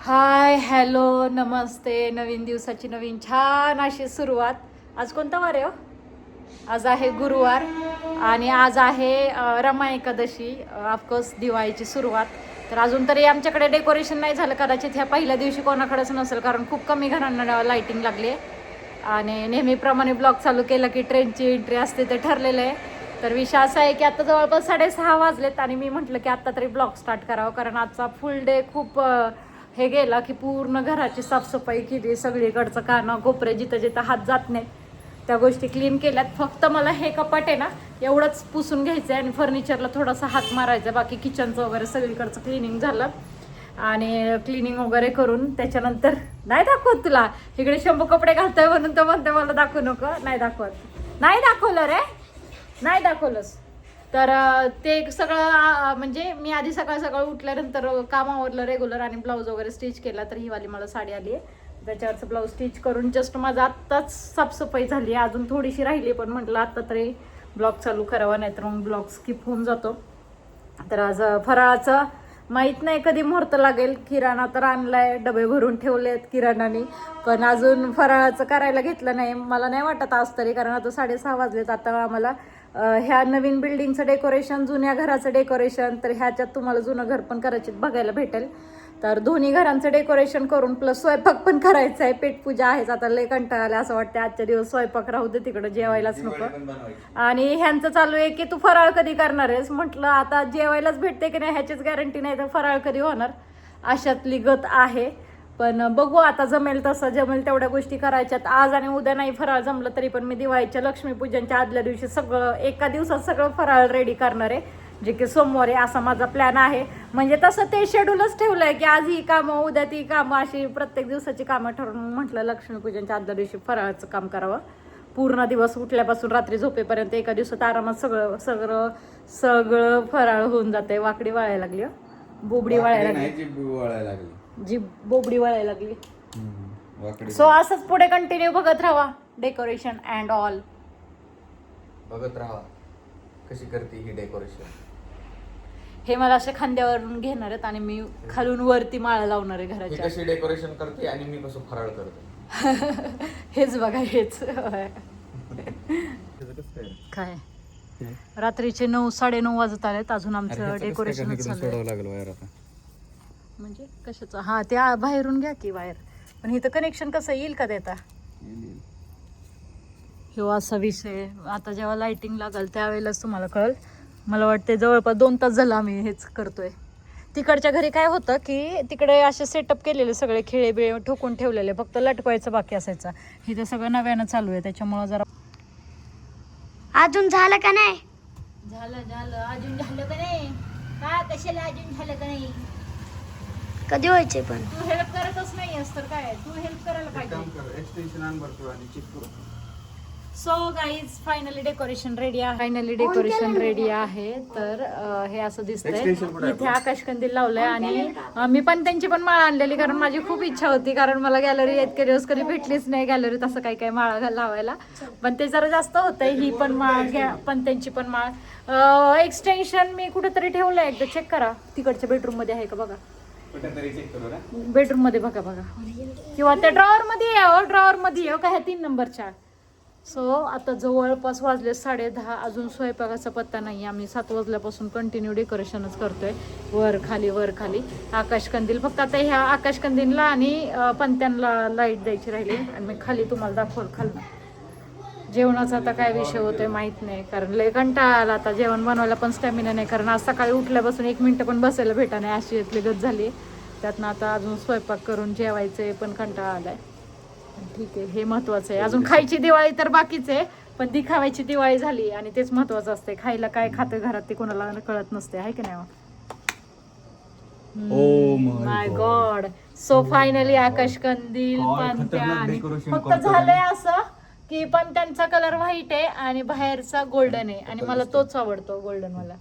Hi hello नमस्ते नवीन दिवसाची नवीन छान अशी सुरुवात. आज कोणता वार आहे हो? आज आहे गुरुवार आणि आज आहे रमा एकादशी ऑफकोर्स दिवाळीची सुरुवात. तर अजून तरी आमच्याकडे डेकोरेशन नाही झालं कदाचित ह्या पहिल्या दिवशी कोणाकडेच नसेल कारण खूप कमी घरांना लाईटिंग लागली आहे आणि नेहमीप्रमाणे ब्लॉग चालू केला की ट्रेनची एंट्री असते ते ठरलेलं आहे. तर विषय असा आहे की आता जवळपास साडेसहा वाजलेत आणि मी म्हटलं की आत्ता तरी ब्लॉग स्टार्ट करावं कारण आजचा फुल डे खूप हे गेला की पूर्ण घराची साफसफाई केली सगळीकडचं कानं कोपरे जिथं जिथं हात जात नाही. त्या गोष्टी क्लीन केल्यात. फक्त मला हे कपाट आहे ना एवढंच पुसून घ्यायचं आहे आणि फर्निचरला थोडासा हात मारायचा. बाकी किचनचं वगैरे सगळीकडचं क्लिनिंग झालं. आणि क्लिनिंग वगैरे करून त्याच्यानंतर नाही दाखवत तुला. इकडे शंभू कपडे घालतोय म्हणून तर म्हणते मला दाखवू नको. नाही दाखवत. नाही दाखवलं रे? नाही दाखवलंस. तर ते सगळं म्हणजे मी आधी सकाळ सकाळ उठल्यानंतर कामावरलं रेग्युलर आणि ब्लाऊज वगैरे स्टिच केला तर ही वाली मला साडी आली आहे. त्याच्यावरचं ब्लाऊज स्टिच करून जस्ट माझं आत्ताच साफसफाई झाली आहे. अजून थोडीशी राहिली पण म्हटलं आत्ता तरी ब्लॉग चालू करावा नाही तर मग ब्लॉग स्किप होऊन जातो. तर आज फराळाचं माहीत नाही कधी मुहूर्त लागेल. किराणा तर आणलाय डबे भरून ठेवले आहेत किराणाने. पण अजून फराळाचं करायला घेतलं नाही. मला नाही वाटत आज तरी कारण आता साडेसहा वाजलेत. आता आम्हाला ह्या नवीन बिल्डिंगचं डेकोरेशन जुन्या घराचं डेकोरेशन तर ह्याच्यात तुम्हाला जुनं घर पण कदाचित बघायला भेटेल. तर दोन्ही घरांचं डेकोरेशन करून प्लस स्वयंपाक पण करायचं आहे. पेटपूजा आहेच आता लय कंटाळा आला असं वाटतं आजच्या दिवस स्वयंपाक राहू दे तिकडं जेवायलाच नको. आणि ह्यांचं चालू आहे की तू फराळ कधी करणार आहेस? म्हटलं आता जेवायलाच भेटते की नाही? ह्याचीच गॅरंटी नाही तर फराळ कधी होणार? अशातली गत आहे. पण बघू आता जमेल तसं जमेल तेवढ्या गोष्टी करायच्यात. आज आणि उद्या नाही फराळ जमलं तरी पण मी दिवाळीच्या लक्ष्मीपूजनच्या आदल्या दिवशी सगळं एका दिवसात सगळं फराळ रेडी करणार आहे. जे की सोमवारी असा माझा प्लॅन आहे. म्हणजे तसं ते शेड्यूलच ठेवलंय की आज ही कामं उद्या ती कामं अशी प्रत्येक दिवसाची कामं ठरवून म्हटलं लक्ष्मीपूजनच्या आदल्या दिवशी फराळाचं काम करावं. पूर्ण दिवस उठल्यापासून रात्री झोपेपर्यंत एका दिवसात आरामात सगळं सगळं सगळं फराळ होऊन जाते वाकडी वाळायला लागली हं. बोबडी वाळायला लागली. जी बोबडी वाळायला लागली. हम्म, वाकडी सो असंच पुढे कंटिन्यू बघत राहा. डेकोरेशन अँड ऑल बघत राहा. कशी करते ही डेकोरेशन हे मला असे खांद्यावरून घेणार आहेत आणि मी खालून वरती माळा लावणार आहे ही घराच्या कशी डेकोरेशन करते आणि मी कसं फराळ करते? हेच बघा हेच. काय? रात्रीचे नऊ साडे नऊ वाजत आलेत. अजून आमचं डेकोरेशन. लागलं आता. म्हणजे कशाचं? हा ते आ- बाहेरून घ्या की बाहेर. पण इथं कनेक्शन कसं येईल का देता ह्यो असा विषय. आता जेव्हा लाइटिंग लागल त्यावेळेलाच तुम्हाला कळल. मला वाटते जवळपास दोन तास झालं आम्ही हेच करतोय. तिकडच्या घरी काय होतं की तिकडे असे सेटअप केलेले सगळे खेळे बिळे ठोकून ठेवलेले. फक्त लटकवायचं बाकी असायचं. इथं सगळं नव्यानं चालू आहे. त्याच्यामुळं जरा अजून झालं का नाही? झालं झालं. अजून झालं का नाही? का कशाला अजून झालं का नाही? कधी व्हायचे पण? तू हेल्प करतच नाही तर काय तू हेल्प करायला पाहिजे. एक्सटेन्शन आण बरं तू आणि चेक करू. So guys finally decoration ready आहे. फायनली डेकोरेशन रेडी आहे. तर अं, हे असं Extension दिसतंय आहे? इथे आकाश कंदील लावलंय आणि अं, मी पण त्यांची पण माळ आणलेली कारण माझी खूप इच्छा होती कारण मला गॅलरी इतके दिवस कधी भेटलीच नाही गॅलरीत असं काही काही माळा घाल- लावायला. पण ते जरा जास्त होतंय ही पण माळ घ्या पण त्यांची पण माळ. एक्सटेन्शन मी कुठेतरी ठेवलंय एकदा चेक करा. तिकडच्या बेडरूममध्ये आहे का बघा. बेडरूममध्ये बघा बघा. किंवा त्या ड्रॉवर मध्ये या हो, ड्रॉवर मध्ये या हो, का ह्या तीन नंबरच्या. सो आता जवळपास वाजले साडे दहा अजून स्वयंपाकाचा पत्ता नाही आम्ही सात वाजल्यापासून कंटिन्यू डेकोरेशनच करतोय. वर खाली वर खाली. आकाश कंदील. फक्त आता ह्या आकाशकंदीलला आणि पंत्यांना पणत्यांना लाइट द्यायची राहिली. आणि मी खाली तुम्हाला दाखवल खाल जेवणाचा आता काय विषय होतोय माहीत नाही कारण लय कंटाळा आला आता जेवण बनवायला पण स्टॅमिना नाही कारण आज सकाळी उठल्यापासून एक मिनिटं पण बसायला भेटा नाही अशी यातली गत झाली. त्यातनं आता अजून स्वयंपाक करून जेवायचं पण कंटाळा आलाय. ठीक आहे हे महत्वाचं आहे. अजून खायची दिवाळी तर बाकीच आहे पण दिखावायची दिवाळी झाली आणि तेच महत्वाचं असते खायला काय खातं घरात ते कोणाला कळत नसते आहे की नाही my my. God. So finally आकाश कंदील decoration फक्त झालंय असं की पण त्यांचा कलर व्हाईट आहे आणि बाहेरचा गोल्डन आहे. आणि मला तोच आवडतो गोल्डन मला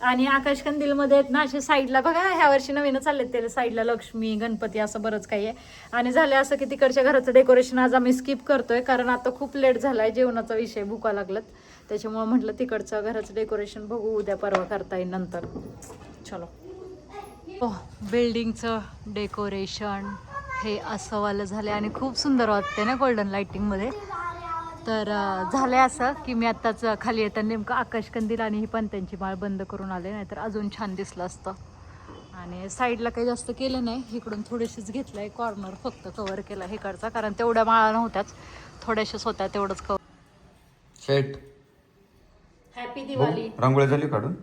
आणि आकाश कंदील मध्ये आहेत ना असे साईडला बघा ह्या वर्षी नवीन चाललेत त्याला साईडला लक्ष्मी गणपती असं बरंच काही आहे. आणि झालं असं की तिकडच्या घराचं डेकोरेशन आज आम्ही स्किप करतोय कारण आता खूप लेट झालाय जेवणाचा विषय भुका लागलात. त्याच्यामुळे म्हटलं तिकडचं घराचं डेकोरेशन बघू उद्या परवा करता येईल नंतर. चलो. बिल्डिंगचं डेकोरेशन हे असं वालं झालं आणि खूप सुंदर वाटते ना गोल्डन लाईटिंगमध्ये तर अं, झालंय असं की मी आत्ताच खाली येताना नेमकं आकाशकंदील आणि ही पण त्यांची माळ बंद करून आले नाहीतर अजून छान दिसलं असतं. आणि साईडला काही जास्त केलं नाही इकडून थोडीशीच घेतलंय कॉर्नर फक्त कव्हर केला इकडचा कारण तेवढ्या माळा नव्हत्याच. थोड्याशाच होत्या तेवढंच कव्हर शेट हॅपी दिवाळी रांगोळी झाली काढून.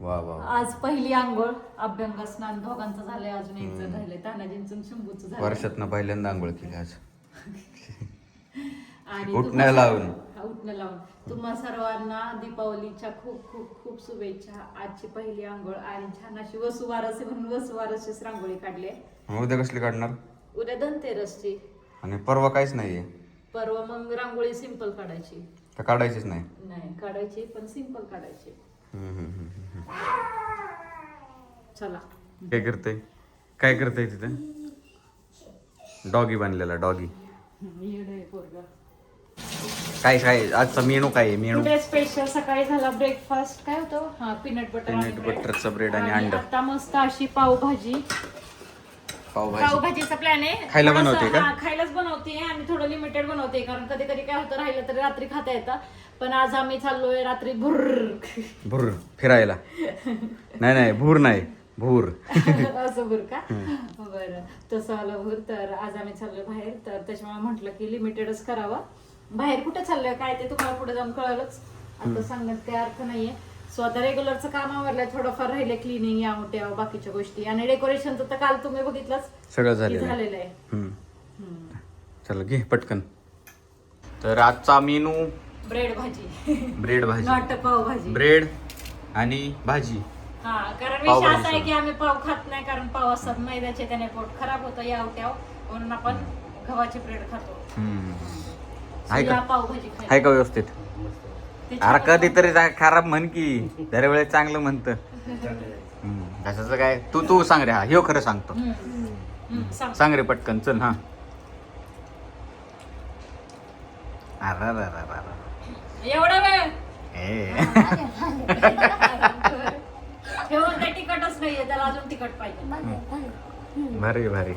वा वा वा. आज पहिली आंघोळ अभ्यंग स्नान दोघांचं झालंय अजून एक जण राहिलंय तानाजींचं शंभूचं झालंय. वर्षातनं पहिल्यांदा आंघोळ केली आज. आणि उठणं तुम्हा- लावून. हा, उठणं लावून. तुम्हा सर्वांना दीपावलीच्या खूप खूप खूप शुभेच्छा. आजची पहिली आंघोळ आणि छान अशी वसुवारसी म्हणून वसुवारसीच रांगोळी काढली. मग उद्या कसली काढणार? उद्या धनतेरसची. आणि परवा काहीच नाहीये. परवा मग रांगोळी सिंपल काढायची. तर काढायचीच नाही. नाही काढायची पण सिंपल काढायची. चला. काय करते काय करते तिथे? डॉगी बनलेला डॉगी. काय काय? आजचा मेनू काय आहे? मेनू? स्पेशल सकाळी झाला ब्रेकफास्ट काय होतं? हा पीनट बटर Peanut butterचा bread आणि अंड. आता मस्त अशी पावभाजी. पावभाजी. पावभाजीचा प्लॅन आहे. खायला थोडंसं- बनवते का? हा, खायलाच बनवते आणि थोडं लिमिटेड बनवते कारण कधी कधी काय होतं राहिलं तरी रात्री खाता येतं. पण आज आम्ही चाललोय रात्री भुर्र भूर फिरायला. नाही नाही भूर नाही भूर. असं भुर का? बरं. तसं आलं भुर तर आज आम्ही चाललोय बाहेर. तर त्याच्यामुळे म्हटलं की लिमिटेडच करावं. बाहेर कुठं चाललोय काय ते तुम्हाला पुढे जाऊन कळलंच. आता सांगण्यात काही अर्थ नाहीये. सो आता रेग्युलरचं काम आवरलंय थोडंफार राहिले क्लिनिंग या मोठ्या बाकीच्या गोष्टी. आणि डेकोरेशनचं तर काल तुम्ही बघितलंच. सगळं की झालेलं आहे. झालेलं आहे. हम्म. हम्म. चला घे पटकन. तर आजचा मेनू? ब्रेड भाजी. ब्रेड भाजी. नॉट पाव भाजी. ब्रेड आणि भाजी. हा कारण विषय असा आहे. की आम्ही पाव खात नाही कारण पाव असतात मैद्याचे त्याने पोट खराब होतं या उट्याव म्हणून आपण गव्हाची ब्रेड खातो. हम्म. So आहे का? या पावभाजी. आहे का व्यवस्थित? अरे छान कधीतरी जा- खराब म्हण की. दरवेळेस चांगलं म्हणतं. कशाचं काय? तू तू सांग रे हा ह्यो खरं सांगतो. सांग. रे पटकन चल हा. अरे अरे. एवढा वेळ? नाहीये त्याला अजून पाहिजे. भारी भारी.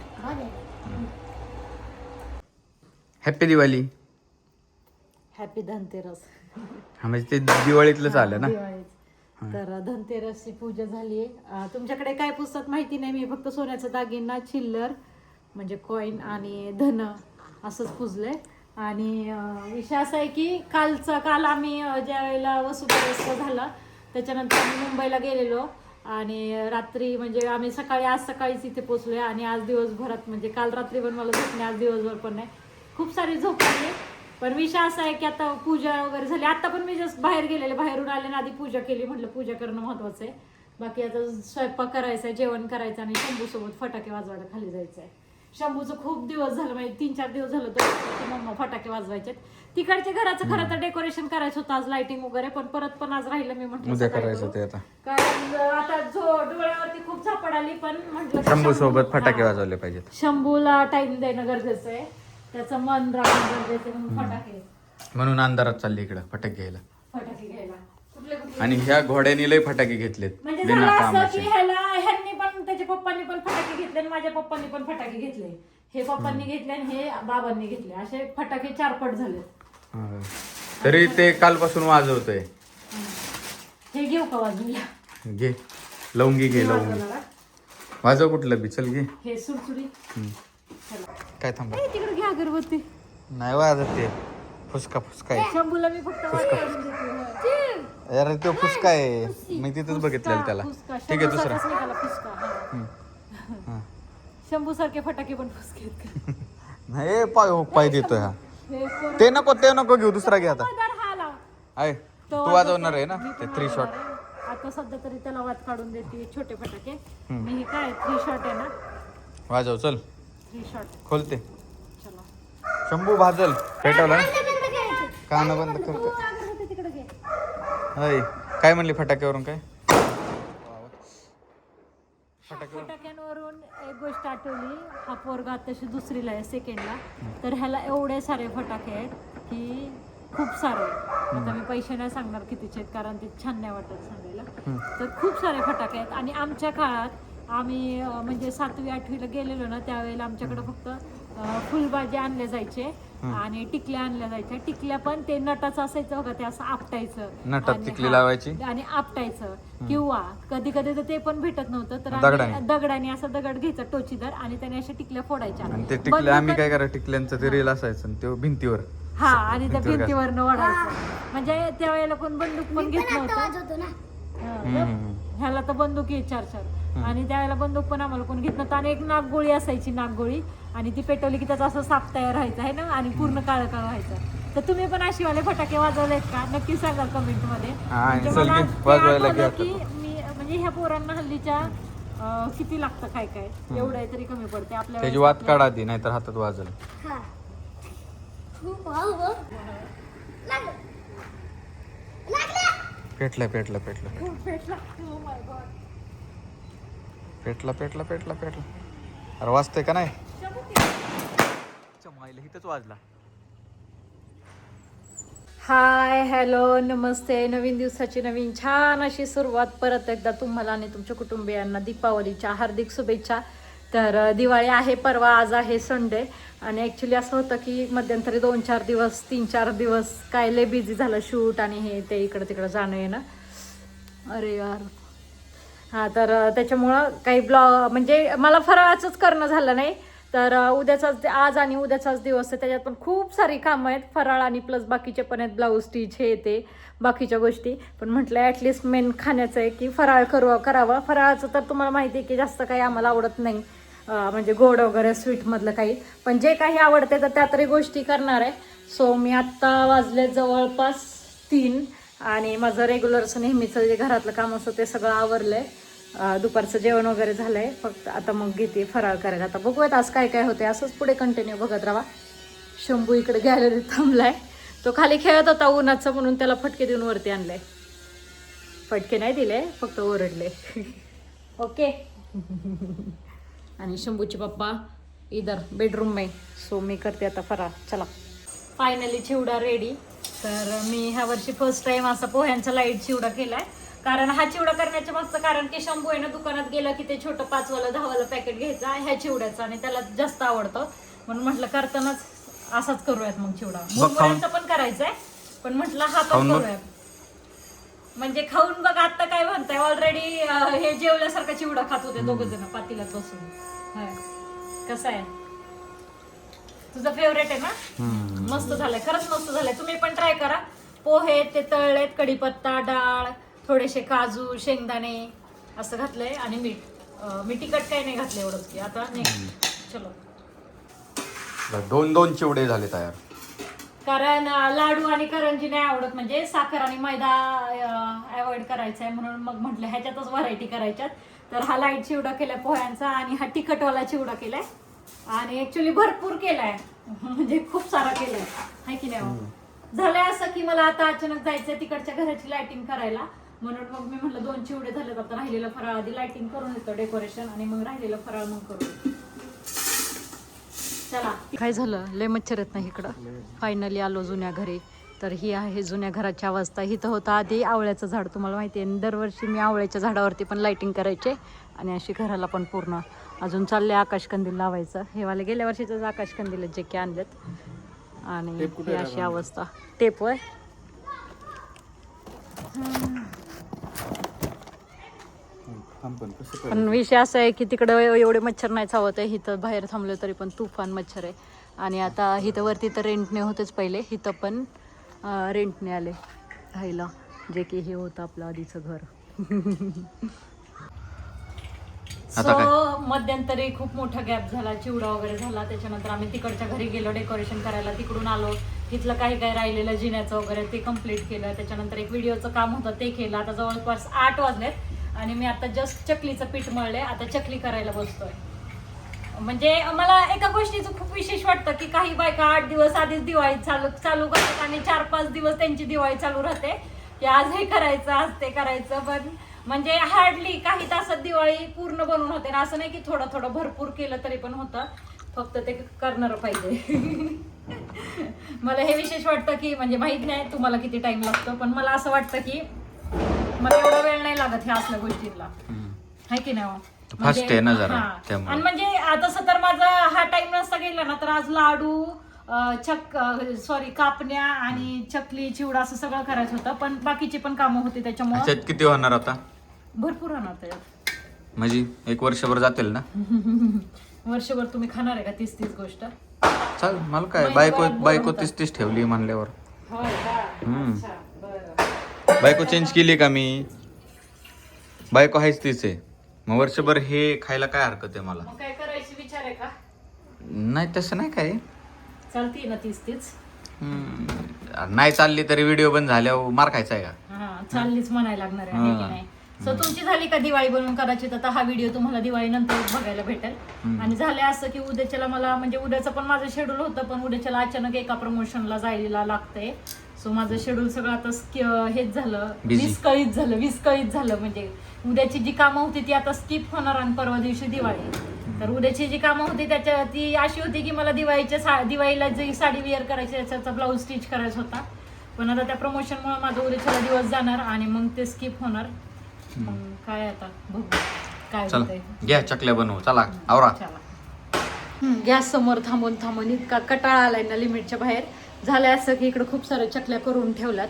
हॅपी दिवाळी हॅपी धनतेरस हा म्हणजे ते दिवाळीतलंच आलं ना? दिवाळीत. तर धनतेरसची पूजा झाली. तुमच्याकडे काय पुस्तक माहिती नाही मी फक्त सोन्याचा दागिना चिल्लर म्हणजे कॉईन आणि धन असंच पुजलंय. आणि विषय असा आहे की कालचा काल आम्ही ज्या वेळेला वसुबारस झाला त्याच्यानंतर आम्ही मुंबईला गेलेलो. आणि रात्री म्हणजे आम्ही सकाळी आज सकाळीच इथे पोचलोय. आणि आज दिवसभरात म्हणजे काल रात्री पण मला झोप नाही आज दिवसभर पण नाही. खूप सारी झोप आली. पण विषय असा आहे की आता पूजा वगैरे झाली. आता पण मी जस्ट बाहेर गेलेले बाहेरून आले ना आधी पूजा केली म्हटलं पूजा करणं महत्वाचं आहे. बाकी आता स्वयंपाक करायचा आहे जेवण करायचं आणि शंभू सोबत फटाके वाजवायला खाली जायचं आहे शंभूचं खूप दिवस झालं म्हणजे तीन चार दिवस झालं तर मम्मा फटाके वाजवायचे तिकडच्या घराचं खरं तर डेकोरेशन करायचं होतं आज लाइटिंग वगैरे पण परत पण आज राहिलं मी म्हटलं करायचं कारण आता जो डोळ्यावरती खूप झापड आली पण म्हटलं शंभू सोबत फटाके. वाजवले पाहिजेत. शंभूला टाइम देणं गरजेचं आहे. त्याचं मन राखणं गरजेचं आहे म्हणून फटाके. म्हणून अंधारात चालली इकडं फटाके घ्यायला. फटाके घ्यायला. कुठले कुठले? आणि ह्या घोड्यानी लय फटाके घेतलेत म्हणजे बिना झालं असं की कामाचे ह्याला ह्यांनी पण त्याच्या पप्पांनी पण फटाके घेतले आणि माझ्या पप्पांनी पण फटाके घेतले. हे पप्पांनी घेतले आणि हे बाबांनी घेतले. असे फटाके चारपट झाले हा. तरी ते कालपासून वाजवतोय. हे घेऊ का बाजूला घे. लवंगी घे लवंगी. वाजव कुठलं बी चल घे. हे सुरसुरी. हम्म. काय थांबा. तिकडे घ्या अगरबत्ती. नाही वाजत ते. फुसका फुसका आहे. शंभूला मी फक्त वाट काढून देते. अरे तो फुसका आहे. मी तिथंच बघितलेलं त्याला. ठीक आहे दुसरा. शंभू सारखे फटाके पण फुसके आहेत का? नाही पाय पाय देतोय हा. हे ते नको ते नको घेऊ दुसरा घे आता. दर हा लाव. आहे. तो वाजवणार आहे ना? मी ते पण थ्री शॉट वाजवणार आहे. आता सध्या तरी त्याला वाद काढून देते छोटे फटाके. मी हे काय थ्री शॉट आहे ना? वाजव चल. खोलते. चला. शंभू भाजल. पेटवला. कान बंद अय काय म्हणली फटाक्यावरून काय? फटाक्यांवरून. एक गोष्ट आठवली. हा पोरगा आताशी दुसरीला आहे सेकंडला तर ह्याला एवढे सारे फटाके आहेत की खूप सारं आता मी पैसे नाही सांगणार कितीचे आहेत कारण ते छान नाही वाटत सांगायला. तर खूप सारे फटाके आहेत. आणि आमच्या काळात आम्ही म्हणजे सातवी आठवीला गेलेलो ना त्यावेळेला आमच्याकडे फक्त फुलभाजी आणले जायचे आणि टिकल्या आणल्या जायच्या. टिकल्या पण ते नटाचं असायचं बघा ते असं आपटायचं. नटात आणि टिकली हा, लावायची? आणि आपटायचं. किंवा कधी कधी तर ते पण भेटत नव्हतं तर आम्ही दगडाने? दगडाने असं दगड घ्यायचा टोचीदार आणि त्याने अशा टिकल्या फोडायच्या. आणि ते टिकले बंदूक आम्ही काय करा टिकल्यांचं ते रेल असायचं आणि ते भिंतीवर. हा आणि त्या भिंतीवर भिंतीवरनं ओढायचं. म्हणजे त्यावेळेला कोण बंदूक पण घेत नव्हतं. वाजवतो ना. हा, हम्म. ह्याला तर बंदूक आहे चार चार आणि त्यावेळेला बंदूक पण आम्हाला कोण घेत नव्हतं. आणि एक नागगोळी असायची नागगोळी. आणि ती पेटवली की त्याचा असं साप तयार व्हायचा आहे ना? आणि पूर्ण काळं काळं व्हायचं. तर तुम्ही पण अशीवाले फटाके वाजवलेत का? नक्की सांगा कमेंटमध्ये की, मी म्हणजे ह्या पोरांना हल्लीच्या किती लागतं काय काय? एवढं आहे तरी कमी पडते. आपल्या त्याची आपल्या- काढा आधी नाहीतर हातात वाजल. हा. पेटला पेटला पेटला खूप पेटला. पेटला पेटला पेटला पेटला. अरे वाजतंय का नाही? माईला इथंच वाजला. हाय हॅलो नमस्ते. नवीन दिवसाची नवीन छान अशी सुरुवात. परत एकदा तुम्हाला आणि तुमच्या कुटुंबियांना दीपावलीच्या हार्दिक शुभेच्छा. तर दिवाळी आहे परवा आज आहे संडे. आणि ॲक्च्युली असं होतं की मध्यंतरी दोन चार दिवस तीन चार दिवस काय लय बिझी झालं शूट आणि हे ते इकडं तिकडं जाणं येणं अरे यार. हां तर त्याच्यामुळं काही ब्लॉग म्हणजे मला फराळाचंच करणं झालं नाही. तर उद्याचाच आज आणि उद्याचाच दिवस आहे. त्याच्यात पण खूप सारी कामं आहेत. फराळ आणि प्लस बाकीचे पण आहेत. ब्लाऊज स्टिच हे ते बाकीच्या गोष्टी. पण म्हटलं ॲटलिस्ट मेन खाण्याचं आहे की फराळ करू करावं. फराळाचं तर तुम्हाला माहिती आहे की जास्त काही आम्हाला आवडत नाही. म्हणजे गोड वगैरे स्वीटमधलं काही. पण जे काही आवडते तर त्या तरी गोष्टी करणार आहे. सो मी आत्ता वाजले जवळपास तीन. आणि माझं रेग्युलरचं नेहमीचं जे घरातलं काम असतं ते सगळं आवरलं आहे दुपारचं जेवण वगैरे झालं आहे फक्त आता मग घेते फराळ करायला. आता बघूयात आज काय काय होते असंच पुढे कंटिन्यू बघत राहा. शंभू इकडे गॅलरीत थांबलाय. तो खाली खेळत होता उन्हाचं म्हणून त्याला फटके देऊन वरती आणलाय. फटके नाही दिले फक्त ओरडले. ओके. आणि शंभूचे पप्पा इधर बेडरूम में. सो मी करते आता फराळ. चला. फायनली चिवडा रेडी तर मी ह्या वर्षी फर्स्ट टाइम असा पोह्यांचा लाइट चिवडा केलाय. कारण हा चिवडा करण्याचं मागचं कारण की शंभू आहे ना दुकानात गेलं की ते छोटं पाचवालं दहावालं पॅकेट घ्यायचं ह्या चिवड्याचं आणि त्याला जास्त आवडतं. म्हणून म्हटलं करतानाच असाच करूयात मग चिवडा. मुरमुऱ्यांचा पण करायचा आहे पण म्हटलं हा पण. करूयात. म्हणजे खाऊन बघ आता काय म्हणताय. ऑलरेडी हे जेवल्यासारखा चिवडा खात होते दोघ जण पातीलात बसून. कसं आहे? तुझं फेवरेट आहे ना? मस्त झालंय. खरंच मस्त झालंय. तुम्ही पण ट्राय करा. पोहे ते तळलेत कढीपत्ता डाळ. थोडेसे काजू शेंगदाणे असं घातलंय आणि मीठ. अं, मी तिखट काही नाही घातलं एवढंच की. आता नेक्स्ट चलो. दोन दोन चिवडे झाले तयार. कारण अं, लाडू आणि करंजी नाही आवडत. म्हणजे साखर आणि मैदा अवॉइड करायचा आहे म्हणून मग म्हटलं ह्याच्यातच व्हरायटी करायच्यात. तर हा लाइट चिवडा केलाय पोह्यांचा आणि हा तिखटवाला चिवडा केलाय. आणि ऍक्च्युली भरपूर केलाय. म्हणजे खूप सारा केलाय. हाय की नाही हो? झालंय असं की मला आता अचानक जायचंय तिकडच्या घराची लाइटिंग करायला. म्हणून मग मी म्हटलं दोन चिवडे झालेत आता राहिलेलं फराळ. आधी लाइटिंग करून येतो डेकोरेशन आणि मग राहिलेलं फराळ मग करू चला. काय झालं? लय मच्छर येत नाही इकडं. फायनली आलो जुन्या घरी. तर ही आहे जुन्या घराची अवस्था. इथं होतं आधी आवळ्याचं झाड. तुम्हाला माहिती आहे आणि दरवर्षी मी आवळ्याच्या झाडावरती पण लाइटिंग करायचे. आणि अशी घराला पण पूर्ण अजून चालले आकाशकंदील लावायचं. हे वाले गेल्या वर्षीच आकाशकंदील जे की आणलेत. आणि ही अशी अवस्था. टेप होय? पण विषय असा आहे की तिकडं एवढे मच्छर नाही चावत आहे. इथं बाहेर थांबलं तरी पण तुफान मच्छर आहे. आणि आता इथं वरती तर रेंटने होतेच पहिले. इथं पण रेंटने आले. राहायला जे की हे होतं आपलं आधीचं घर. आता काय? सो मध्यंतरी खूप मोठा गॅप झाला. चिवडा वगैरे झाला. त्याच्यानंतर आम्ही तिकडच्या घरी गेलो डेकोरेशन करायला. तिकडून आलो. तिथलं काही काही राहिलेलं जिन्याचं वगैरे ते कंप्लीट केलं. त्याच्यानंतर एक व्हिडिओचं काम होतं ते केलं. आता जवळपास आठ वाजलेत. आणि मी आता जस्ट चकलीचं पीठ मळले आता चकली करायला बसतोय. म्हणजे मला एका गोष्टीचं खूप विशेष वाटतं की काही बायका आठ दिवस आधीच दिवाळी चालू चालू करतात आणि चार पाच दिवस त्यांची दिवाळी चालू राहते. की आज हे करायचं आज ते करायचं. पण म्हणजे हार्डली काही तासात दिवाळी पूर्ण बनवून होते. ना असं नाही की थोडं थोडं भरपूर केलं तरी पण होतं. फक्त ते करणार पाहिजे. मला हे विशेष वाटतं की म्हणजे माहीत नाही तुम्हाला किती टाइम लागतो पण मला असं वाटतं की मला एवढा वेळ नाही लागत ह्या असल्या गोष्टींना आहे की नाही हो? First आहे ना जरा, हा. त्यामुळे. आणि म्हणजे आता तसं तर माझा हा टाइम नसता गेला ना तर आज लाडू अं, चक सॉरी कापण्या आणि चकली चिवडा असं सगळं करायचं होतं पण बाकीची पण कामं होती त्याच्यामुळे ह्याच्यात किती होणार आता भरपूर राहणार त्याच्यात म्हणजे एक वर्षभर जातील ना वर्षभर तुम्ही खाणार आहे का तीस तीस गोष्ट चाल मला काय बायको बायको. तीस तीस ठेवली म्हणल्यावर होय का हम्म. अच्छा. बायको चेंज केली का मी? बायको आहेच तीच आहे. मग वर्षभर हे खायला काय हरकत आहे मला? मग काय करायची विचार आहे का? नाही तसं नाही काय. चालती ना तीस हम्म, नाही चालली तरी व्हिडिओ बंद झाल्यावर मार खायचा आहे का? हा चाललीच म्हणायला लागणार आहे है. की. नाही. सो तुमची झाली का दिवाळी बनवून कदाचित आता हा व्हिडिओ तुम्हाला दिवाळी नंतर बघायला भेटेल. आणि झाले असं की उद्याच्याला मला म्हणजे उद्याचं पण माझं शेड्यूल होतं पण उद्याच्याला अचानक एका प्रमोशनला जायला लागतंय. सो माझं शेड्यूल सगळं आता हेच झालं. विस्कळीत झालं विस्कळीत झालं म्हणजे उद्याची जी कामं होती ती आता स्किप होणार आणि परवा दिवशी दिवाळी. तर उद्याची जी कामं होती त्याच्या ती अशी होती की मला दिवाळीच्या सा दिवाळीला जी साडी वेअर करायची त्याचा ब्लाऊज स्टिच करायचा होता. पण आता त्या प्रमोशनमुळे माझा उद्याच्याला दिवस जाणार आणि मग ते स्किप होणार. मग काय आता? बघू. काय घ्या चकल्या बनवू. चला. आवरा. गॅस समोर थांबून थांबून. इतका कटाळा आलाय ना लिमिटच्या बाहेर. झालं असं की इकडं खूप साऱ्या चकल्या करून ठेवल्यात.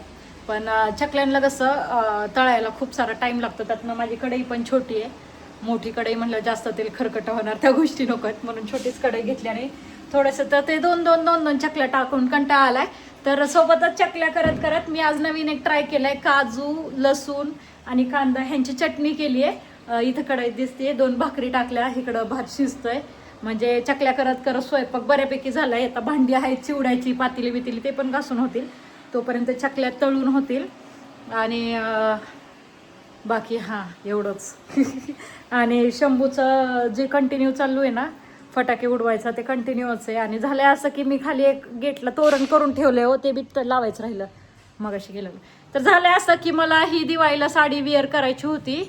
पण चकल्यांना कसं तळायला खूप सारा टाईम लागतो. त्यातनं माझी कढई पण छोटी आहे. मोठी कढई म्हणलं जास्त तेल खरकट होणार त्या गोष्टी नको आहेत म्हणून छोटीच कढई घेतल्याने थोडंसं तर ते दोन दोन दोन दोन चकल्या टाकून कंटाळा आलाय. तर सोबतच चकल्या करत करत मी आज नवीन एक ट्राय केलाय. काजू लसूण आणि कांदा ह्यांची चटणी केली आहे इथं कढईत दिसते दोन भाकरी टाकल्या. इकडं भात शिजतोय. म्हणजे चकल्या करत करत स्वयंपाक बऱ्यापैकी झाला आहे आता भांडी आहेत चिवड्याची पातेली बितेली ते पण घासून होतील. तोपर्यंत चकल्या तळून होतील. आणि बाकी हां एवढंच. आणि शंभूचं जे कंटिन्यू चालू आहे ना फटाके उडवायचा ते कंटिन्यूच आहे. आणि झालं असं की मी खाली एक गेटला तोरण करून ठेवलं हो ते बी लावायचं राहिलं. मगाशी गेलं तर झालं असं की मला ही दिवाळीला साडी वेअर करायची होती.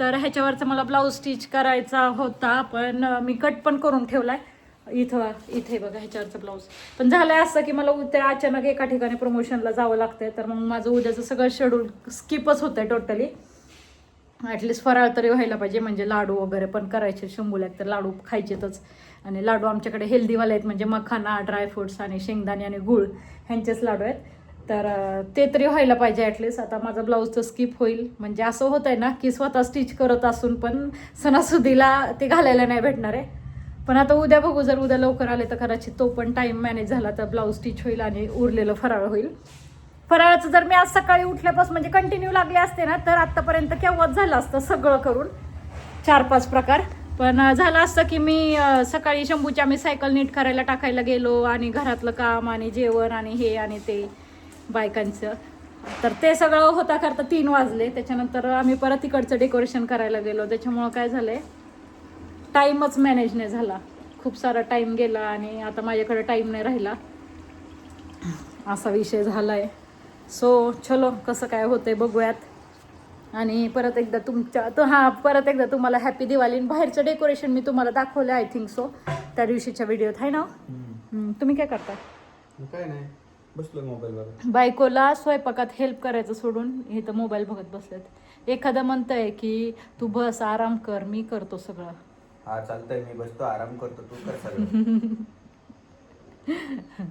तर ह्याच्यावरचा मला ब्लाऊज स्टिच करायचा होता पण मी कट पण करून ठेवला आहे इथं इथे बघा ह्याच्यावरचं ब्लाऊज पण झालं आहे असं की मला उद्या अचानक एका ठिकाणी प्रमोशनला जावं लागतंय तर मग माझं उद्याचं सगळं शेड्यूल स्किपच होतं आहे टोटली ॲटलिस्ट फराळ तरी व्हायला पाहिजे म्हणजे लाडू वगैरे पण करायचे शंभूला तर लाडू खायचेतच. आणि लाडू आमच्याकडे हेल्दीवाले आहेत म्हणजे मखाना ड्रायफ्रुट्स आणि शेंगदाणे आणि गुळ ह्यांचेच लाडू आहेत. तर ते तरी व्हायला पाहिजे ॲटलिस्ट आता माझा ब्लाऊज तर स्किप होईल. म्हणजे असं होत आहे ना की स्वतः स्टिच करत असून पण सणासुदीला ते घालायला नाही भेटणार आहे. पण आता उद्या बघू जर उद्या लवकर आले तर कदाचित तो पण टाईम मॅनेज झाला तर ब्लाऊज स्टिच होईल आणि उरलेलं फराळ होईल. फराळाचं जर मी आज सकाळी उठल्यापासून म्हणजे कंटिन्यू लागले असते ना तर आत्तापर्यंत केव्हाच झालं असतं सगळं करून? चार पाच प्रकार. पण झालं असतं की मी सकाळी शंभूची आम्ही सायकल नीट करायला टाकायला गेलो आणि घरातलं काम आणि जेवण आणि हे आणि ते. बायकांचं. तर ते सगळं होता करता तीन वाजले. त्याच्यानंतर आम्ही परत तिकडचं डेकोरेशन करायला गेलो. त्याच्यामुळं काय झालंय टाईमच मॅनेज नाही झाला. खूप सारा टाईम गेला आणि आता माझ्याकडे टाईम नाही राहिला. असा विषय झालाय. सो चलो कसं काय होतंय बघूयात. आणि परत एकदा तुमच्या तो हां परत एकदा तुम्हाला हॅपी दिवाळी आणि बाहेरचं डेकोरेशन मी तुम्हाला दाखवलं आय थिंक सो त्या दिवशीच्या व्हिडिओत आहे ना? तुम्ही काय करता? काय नाही. बसलो मोबाईलवर. बायकोला स्वयंपाकात हेल्प करायचं सोडून हे तर मोबाईल बघत बसलेत. एखादं म्हणतंय की तू बस आराम कर मी करतो सगळं. हा चालतंय मी बसतो आराम करतो तू कर सगळं.